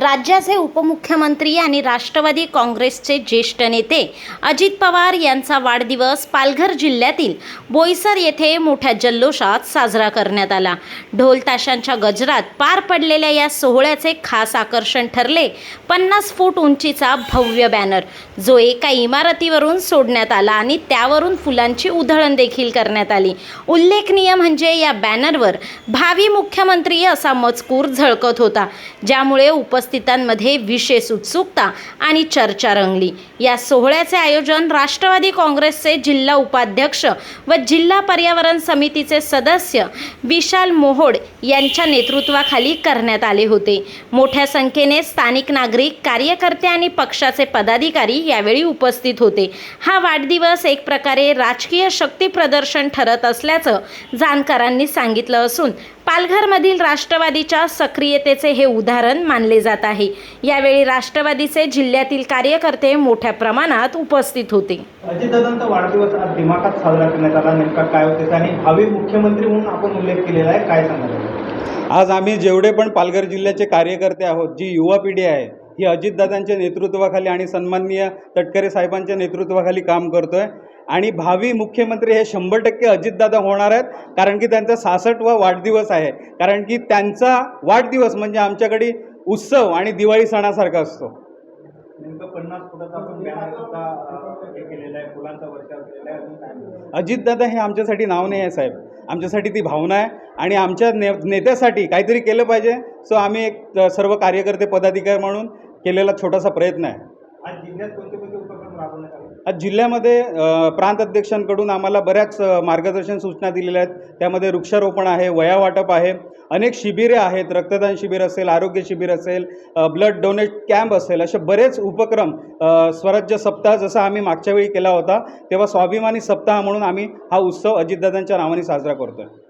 राज्याचे उपमुख्यमंत्री आणि राष्ट्रवादी काँग्रेसचे ज्येष्ठ नेते अजित पवार यांचा वाढदिवस पालघर जिल्ह्यातील बोईसर येथे मोठ्या जल्लोषात साजरा करण्यात आला. ढोल ताशांच्या गजरात पार पडलेल्या या सोहळ्याचे खास आकर्षण ठरले पन्नास फूट उंचीचा भव्य बॅनर. जो एका इमारतीवरून सोडण्यात आला आणि त्यावरून फुलांची उधळण देखील करण्यात आली. उल्लेखनीय म्हणजे या बॅनरवर भावी मुख्यमंत्री असा मजकूर झळकत होता ज्यामुळे उपस्थितांमध्ये विशेष उत्सुकता आणि चर्चा रंगली. या सोहळ्याचे आयोजन राष्ट्रवादी काँग्रेसचे जिल्हा उपाध्यक्ष व जिल्हा पर्यावरण समितीचे सदस्य विशाल मोहोड यांच्या नेतृत्वाखाली करण्यात आले होते. मोठ्या संख्येने स्थानिक नागरिक कार्यकर्ते आणि पक्षाचे पदाधिकारी यावेळी उपस्थित होते. हा वाढदिवस एक प्रकारे राजकीय शक्ती प्रदर्शन ठरत असल्याचं जाणकारांनी सांगितलं असून पालघरमधील राष्ट्रवादीच्या सक्रियतेचे हे उदाहरण मानले जात आहे. यावेळी राष्ट्रवादीचे जिल्ह्यातील कार्यकर्ते मोठ्या प्रमाणात उपस्थित होते. अजितदादांचा वाढदिवस आज दिमाखात साजरा करण्यात आला. नेमका काय होते आणि भावी मुख्यमंत्री म्हणून आपण उल्लेख केलेला आहे. काय सांगाल? आज आम्ही जेवढे पण पालघर जिल्ह्याचे कार्यकर्ते आहोत जी युवा पिढी आहे ही अजितदादांच्या नेतृत्वाखाली आणि सन्माननीय तटकरे साहेबांच्या नेतृत्वाखाली काम करतोय. आणि भावी मुख्यमंत्री हे शंभर टक्के अजितदादा होणार आहेत कारण की त्यांचा सासष्टवा वाढदिवस आहे. कारण की त्यांचा वाढदिवस म्हणजे आमच्याकडे उत्सव आणि दिवाळी सणासारखा असतो. हे आहे आहे? अजितदादा हे आमच्यासाठी नाव नाही आहे साहेब. आमच्यासाठी ती भावना आहे. आणि आमच्या ने नेत्यासाठी काहीतरी केलं पाहिजे. सो आम्ही एक सर्व कार्यकर्ते पदाधिकारी म्हणून केलेला छोटासा प्रयत्न आहे. आज जिल्ह्यात कोणते कोणते उपक्रम राबवण्यात आले? आज जिल्ह्यामध्ये प्रांत अध्यक्षांकडून आम्हाला बऱ्याच मार्गदर्शन सूचना दिलेल्या आहेत. त्यामध्ये वृक्षारोपण आहे वया वाटप आहे अनेक शिबिरे आहेत. रक्तदान शिबिर असेल आरोग्य शिबिर असेल ब्लड डोनेट कॅम्प असेल असे बरेच उपक्रम स्वराज्य सप्ताह जसा आम्ही मागच्या वेळी केला होता तेव्हा स्वाभिमानी सप्ताह म्हणून आम्ही हा उत्सव अजितदादांच्या नावाने साजरा करतो आहे